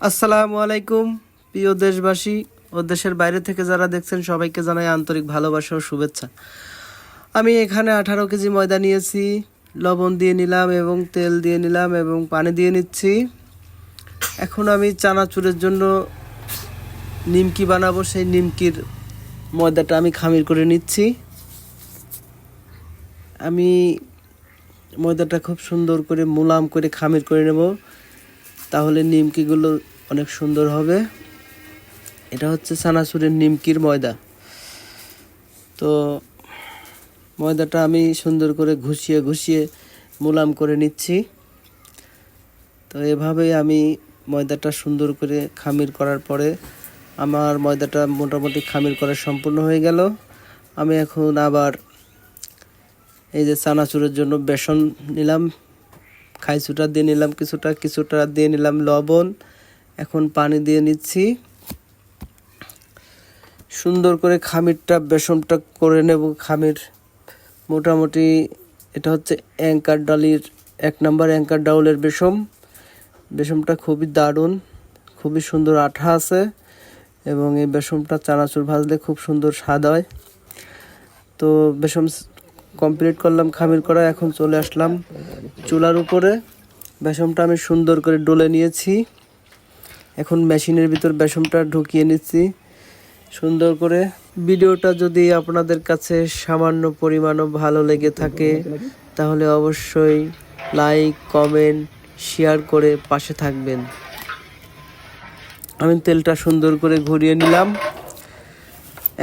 আসসালামু আলাইকুম, প্রিয় দেশবাসী ও দেশের বাইরে থেকে যারা দেখছেন, সবাইকে জানাই আন্তরিক ভালোবাসা ও শুভেচ্ছা। আমি এখানে আঠারো কেজি ময়দা নিয়েছি, লবণ দিয়ে নিলাম এবং তেল দিয়ে নিলাম এবং পানি দিয়ে নিচ্ছি। এখন আমি চানাচুরের জন্য নিমকি বানাবো, সেই নিমকির ময়দাটা আমি খামির করে নিচ্ছি। আমি ময়দাটা খুব সুন্দর করে মুলাম করে খামির করে নেব। তাহলে নিমকিগুলো অনেক সুন্দর হবে। এটা হচ্ছে সানাসুরের নিমকির ময়দা। তো ময়দাটা আমি সুন্দর করে ঘুষিয়ে ঘুষিয়ে মুলাম করে নিচ্ছি। তো এভাবেই আমি ময়দাটা সুন্দর করে খামির করার পরে আমার ময়দাটা মোটামুটি খামির করা সম্পূর্ণ হয়ে গেল। আমি এখন আবার এই যে চানাচুরের জন্য বেসন নিলাম। খাইছুটা দিয়ে নিলাম কিছুটা কিছুটা দিয়ে নিলাম লবণ। এখন পানি দিয়ে নিচ্ছি। সুন্দর করে খামিরটা, বেসনটা করে নেব খামির। মোটামুটি এটা হচ্ছে অ্যাঙ্কার ডালির, এক নাম্বার অ্যাঙ্কার ডাউলের বেসম বেসমটা খুবই দারুণ, খুবই সুন্দর আঠা আছে এবং এই বেসমটা চানাচুর ভাজলে খুব সুন্দর স্বাদ হয়। তো বেসম কমপ্লিট করলাম, খামির করা, এখন চলে আসলাম। চুলার উপরে বেসমটা আমি সুন্দর করে ডলে নিয়েছি। এখন মেশিনের ভিতর বেসমটা ঢুকিয়ে নিচ্ছি। সুন্দর করে ভিডিওটা যদি আপনাদের কাছে সামান্য পরিমাণও ভালো লেগে থাকে, তাহলে অবশ্যই লাইক, কমেন্ট, শেয়ার করে পাশে থাকবেন। আমি তেলটা সুন্দর করে ঘুরিয়ে নিলাম।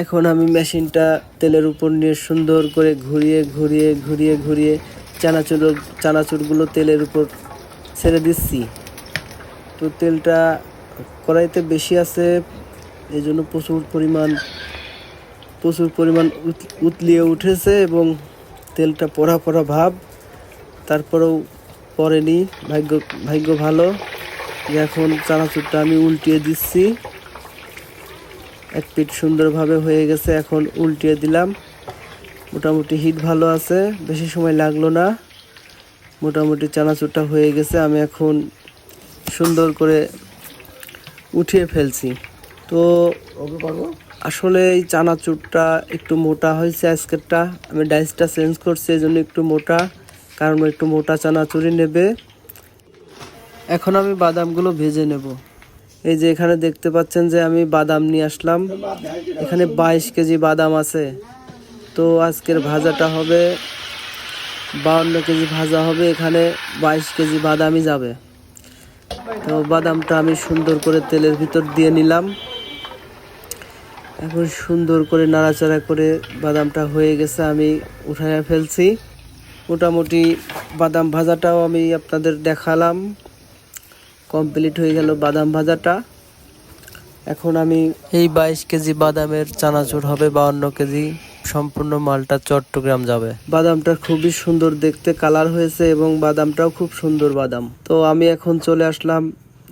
এখন আমি মেশিনটা তেলের উপর নিয়ে সুন্দর করে ঘুরিয়ে ঘুরিয়ে ঘুরিয়ে ঘুরিয়ে চানাচুর, চানাচুরগুলো তেলের উপর ছেড়ে দিচ্ছি। তো তেলটা কড়াইতে বেশি আছে এই জন্য প্রচুর পরিমাণ প্রচুর পরিমাণ উতলিয়ে উঠেছে এবং তেলটা পড়া পড়া ভাব। তারপরেও পড়েনি, ভাগ্য ভাগ্য ভালো। যে এখন চানাচুরটা আমি উল্টিয়ে দিচ্ছি। এক পিঠ সুন্দরভাবে হয়ে গেছে, এখন উল্টিয়ে দিলাম। মোটামুটি হিট ভালো আছে বেশি সময় লাগল না। মোটামুটি চানাচুরটা হয়ে গেছে আমি এখন সুন্দর করে উঠিয়ে ফেলছি। তো আসলে এই চানাচুরটা একটু মোটা হয়েছে আজকেরটা। আমি ডাইসটা চেঞ্জ করছি এই জন্য একটু মোটা কারণ একটু মোটা চানাচুরি নেবে। এখন আমি বাদামগুলো ভেজে নেব। এই যে এখানে দেখতে পাচ্ছেন যে আমি বাদাম নিয়ে আসলাম। এখানে বাইশ কেজি বাদাম আছে। তো আজকের ভাজাটা হবে বাউন্ন কেজি ভাজা হবে, এখানে বাইশ কেজি বাদামই যাবে। তো বাদামটা আমি সুন্দর করে তেলের ভিতর দিয়ে নিলাম। এখন সুন্দর করে নাড়াচাড়া করে বাদামটা হয়ে গেছে, আমি উঠাইয়া ফেলছি। মোটামুটি বাদাম ভাজাটাও আমি আপনাদের দেখালাম। কমপ্লিট হয়ে গেল বাদাম ভাজাটা। এখন আমি এই বাইশ কেজি বাদামের চানাচুর হবে, বাউন্ন কেজি। সম্পূর্ণ মালটা চট্টগ্রাম যাবে। বাদামটা খুবই সুন্দর দেখতে, কালার হয়েছে এবং বাদামটাও খুব সুন্দর বাদাম। তো আমি এখন চলে আসলাম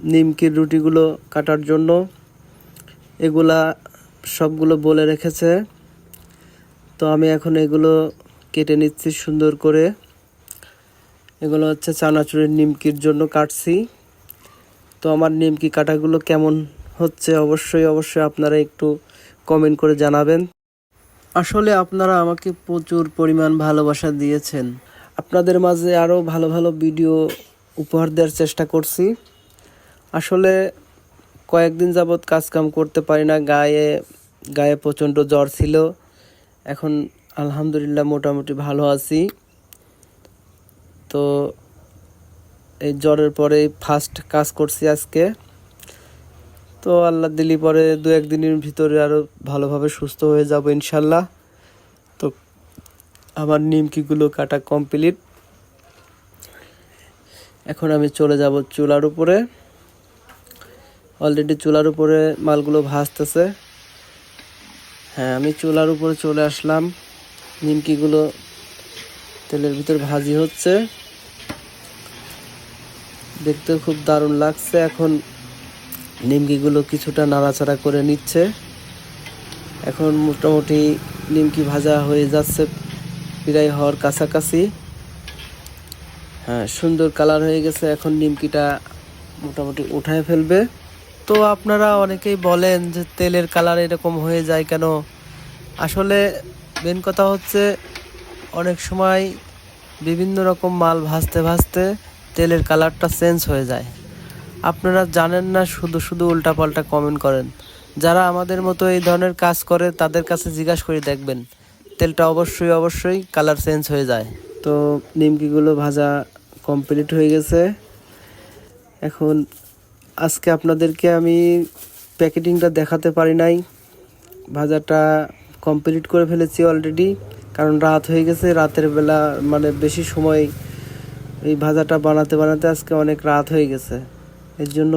নিমকির রুটিগুলো কাটার জন্য। এগুলা সবগুলো বলে রেখেছে। তো আমি এখন এগুলো কেটে নিচ্ছি সুন্দর করে। এগুলো হচ্ছে চানাচুরের নিমকির জন্য কাটছি। তো আমার নিমকি কাটাগুলো কেমন হচ্ছে অবশ্যই অবশ্যই আপনারা একটু কমেন্ট করে জানাবেন। আসলে আপনারা আমাকে প্রচুর পরিমাণ ভালোবাসা দিয়েছেন। আপনাদের মাঝে আরও ভালো ভালো ভিডিও উপহার দেওয়ার চেষ্টা করছি। আসলে কয়েকদিন যাবৎ কাজকাম করতে পারি না, গায়ে গায়ে প্রচণ্ড জ্বর ছিল। এখন আলহামদুলিল্লাহ মোটামুটি ভালো আছি। তো এই জ্বরের পরে ফার্স্ট কাজ করছি আজকে। তো আল্লাহ দিলি, পরে দু একদিনের ভিতরে আরও ভালোভাবে সুস্থ হয়ে যাব ইনশাল্লাহ। তো আমার নিমকিগুলো কাটা কমপ্লিট। এখন আমি চলে যাব চুলার উপরে। অলরেডি চুলার উপরে মালগুলো ভাজতেছে। হ্যাঁ আমি চুলার উপরে চলে আসলাম। নিমকিগুলো তেলের ভিতর ভাজি হচ্ছে। দেখতে খুব দারুণ লাগছে। এখন নিমকিগুলো কিছুটা নাড়াচাড়া করে নিচ্ছে। এখন মোটামুটি নিমকি ভাজা হয়ে যাচ্ছে প্রায় হওয়ার কাছাকাছি। হ্যাঁ সুন্দর কালার হয়ে গেছে। এখন নিমকিটা মোটামুটি উঠায় ফেলবে। তো আপনারা অনেকেই বলেন যে তেলের কালার এরকম হয়ে যায় কেন? আসলে মেন কথা হচ্ছে অনেক সময় বিভিন্ন রকম মাল ভাজতে ভাজতে তেলের কালারটা চেঞ্জ হয়ে যায়। আপনারা জানেন না, শুধু শুধু উল্টাপাল্টা কমেন্ট করেন। যারা আমাদের মতো এই ধরনের কাজ করে, তাদের কাছে জিজ্ঞাসা করে দেখবেন। তেলটা অবশ্যই অবশ্যই কালার চেঞ্জ হয়ে যায়। তো নিমকিগুলো ভাজা কমপ্লিট হয়ে গেছে। এখন আজকে আপনাদেরকে আমি প্যাকেটিংটা দেখাতে পারি নাই। ভাজাটা কমপ্লিট করে ফেলেছি অলরেডি কারণ রাত হয়ে গেছে। রাতের বেলা মানে বেশি সময় এই ভাজাটা বানাতে বানাতে আজকে অনেক রাত হয়ে গেছে। এর জন্য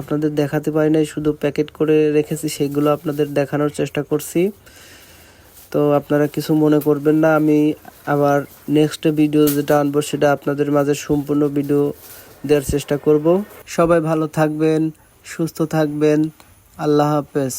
আপনাদের দেখাতে পারি নাই, শুধু প্যাকেট করে রেখেছি, সেগুলো আপনাদের দেখানোর চেষ্টা করছি। তো আপনারা কিছু মনে করবেন না, আমি আবার নেক্সট ভিডিও যেটা আনব, সেটা আপনাদের মাঝে সম্পূর্ণ ভিডিও দেওয়ার চেষ্টা করব। সবাই ভালো থাকবেন, সুস্থ থাকবেন, আল্লাহ হাফেজ।